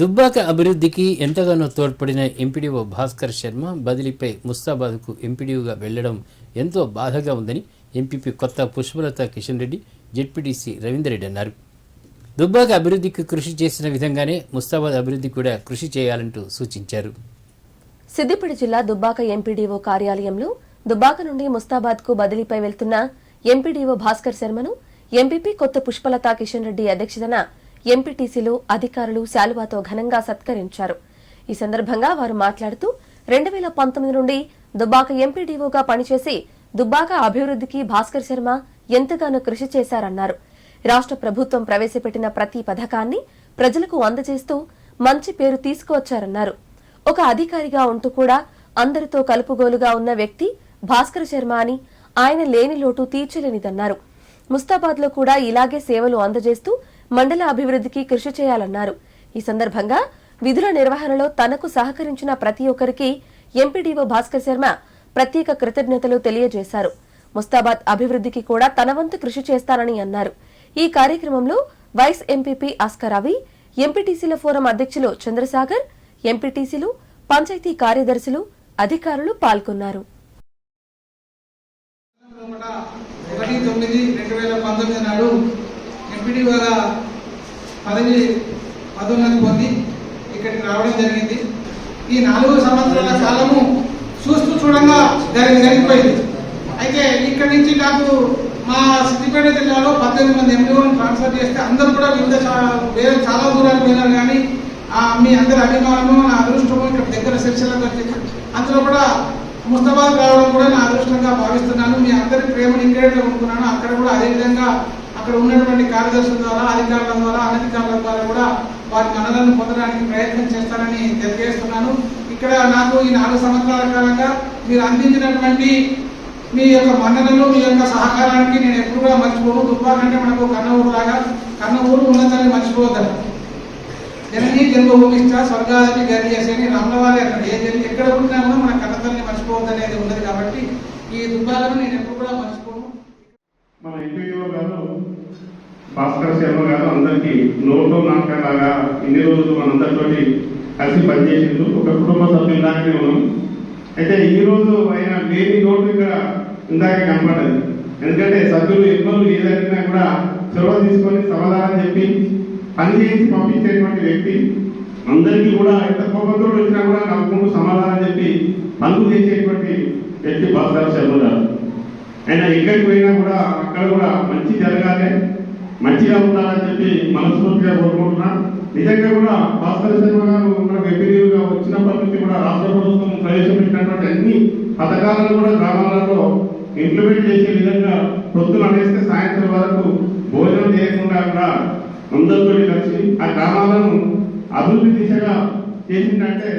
దుబ్బాక అభివృద్ధికి ఎంతగానో తోడ్పడిన ఎంపీడీఓ భాస్కర్ శర్మ బదిలీపై ముస్తాబాద్కు ఎంపీడీఓగా వెళ్ళడం ఎంతో బాధగా ఉందని ఎంపీపీ కొత్త పుష్పలత కిషన్ రెడ్డి జెడ్పీటీసీ రవీందర్రెడ్డి అన్నారు. దుబ్బాక అభివృద్ధికి కృషి చేసిన విధంగానే ముస్తాబాద్ అభివృద్ధి కూడా కృషి చేయాలంటూ సూచించారు. సిద్దిపేట జిల్లా దుబ్బాక ఎంపీడీఓ కార్యాలయంలో దుబ్బాక నుండి ముస్తాబాద్కు బదిలీపై వెళ్తున్న ఎంపీడీఓ భాస్కర్ శర్మను ఎంపీపీ కొత్త పుష్పలతా కిషన్ రెడ్డి అధ్యక్షతన ఎంపీటీసీలో అధికారులు శాలువాతో ఘనంగా సత్కరించారు. ఈ సందర్భంగా వారు మాట్లాడుతూ రెండు వేల పంతొమ్మిది నుండి దుబ్బాక ఎంపీడీఓగా పనిచేసి దుబ్బాక అభివృద్ధికి భాస్కర్ శర్మ ఎంతగానో కృషి చేశారన్నారు. రాష్ట్ర ప్రభుత్వం ప్రవేశపెట్టిన ప్రతి పథకాన్ని ప్రజలకు అందజేస్తూ మంచి పేరు తీసుకువచ్చారన్నారు. ఒక అధికారిగా ఉంటూ కూడా అందరితో కలుపుగోలుగా ఉన్న వ్యక్తి భాస్కర్ శర్మ అని ఆయన లేని లోటు తీర్చలేనిదన్నారు. ముస్తాబాద్లో కూడా ఇలాగే సేవలు అందజేస్తూ మండల అభివృద్ధికి కృషి చేయాలన్నారు. ఈ సందర్భంగా విధుల నిర్వహణలో తనకు సహకరించిన ప్రతి ఒక్కరికి ఎంపీడీఓ భాస్కర్ శర్మ ప్రత్యేక కృతజ్ఞతలు తెలియజేశారు. ముస్తాబాద్ అభివృద్ధికి కూడా తన వంతు కృషి చేస్తానని అన్నారు. ఈ కార్యక్రమంలో వైస్ ఎంపీపీ ఆస్కర్ రవి ఎంపీటీసీల ఫోరం అధ్యక్షులు చంద్రసాగర్ ఎంపీటీసీలు పంచాయతీ కార్యదర్శులు అధికారులు పాల్గొన్నారు. నాడు ఎంపీడీ తొమ్మిది పదవి పదోన్నతి పొంది ఇక్కడికి రావడం జరిగింది. ఈ నాలుగు సంవత్సరాల కాలము చూస్తూ చూడంగా జరిగి జరిగిపోయింది. అయితే ఇక్కడి నుంచి నాకు మా సిద్దిపేట జిల్లాలో పద్దెనిమిది మంది ఎంపీలను ట్రాన్స్ఫర్ చేస్తే అందరూ కూడా వివిధ వేరే చాలా దూరాలు పోయినారు కానీ మీ అందరి అభిమానము నా అదృష్టము ఇక్కడ దగ్గర శిక్షణ వచ్చింది అందులో కూడా ముస్తాబాద్ రావడం కూడా నా అదృష్టంగా భావిస్తున్నాను. మీ అందరి ప్రేమను ఇక్కడే అనుకున్నాను అక్కడ కూడా అదేవిధంగా అక్కడ ఉన్నటువంటి కార్యదర్శుల ద్వారా అధికారుల ద్వారా అనధికారుల ద్వారా కూడా వారి మనలను పొందడానికి ప్రయత్నం చేస్తానని తెలియజేస్తున్నాను. ఇక్కడ నాకు ఈ నాలుగు సంవత్సరాల కాలంగా మీరు అందించినటువంటి మీ యొక్క మన్ననలు మీ యొక్క సహకారానికి నేను ఎప్పుడు కూడా మర్చిపోను. దుబ్బాకంటే మనకు కన్న లాగా కన్న ఊరు ఉన్నదాన్ని మర్చిపోవద్దాను జనని జన్మభూమిష్ట స్వర్గాలని గరి చేసేని రమణవారి అక్కడ ఏ జన్మ ఎక్కడ ఉన్నా కూడా మన కన్నతల్ని మర్చిపోవద్దనేది ఉన్నది కాబట్టి ఈ దుబ్బాలను నేను ఎప్పుడు కూడా మర్చిపోను. మన ఎంపీడీఓ గారు భాస్కర్ శర్మ గారు అందరికీ నోటు నాటలాగా ఇన్ని రోజులు మనందరితోటి కలిసి పనిచేసిండు ఒక కుటుంబ సభ్యులాగానే ఉన్నాం. అయితే ఈ రోజు ఆయన లేని నోటు ఇక్కడ ఇందాక కనపడదు ఎందుకంటే సభ్యులు ఇబ్బందులు ఏదైనా కూడా చొరవ తీసుకొని సమాధానం చెప్పి పని చేసి పంపించేటువంటి వ్యక్తి. అందరికీ కూడా ఎంత కోపంతో వచ్చినా కూడా నవ్వుకుంటూ సమాధానం చెప్పి పనులు చేసేటువంటి వ్యక్తి భాస్కర్ శర్మ గారు. ఆయన ఎక్కడికి పోయినా కూడా అక్కడ కూడా మంచి జరగాలి. మంచిగా ఉండాలని చెప్పి మనస్ఫూర్తిగా కోరుకుంటున్నా. నిజంగా కూడా భాస్కర్ శర్మ గారు మనకు వచ్చినప్పటి నుంచి కూడా రాష్ట్ర ప్రభుత్వం ప్రవేశపెట్టినటువంటి అన్ని పథకాలను కూడా గ్రామాలలో ఇంప్లిమెంట్ చేసే విధంగా పొత్తులు అనేస్తే సాయంత్రం వరకు భోజనం చేయకుండా కూడా అందరితో కలిసి ఆ గ్రామాలను అభివృద్ధి దిశగా చేసిందంటే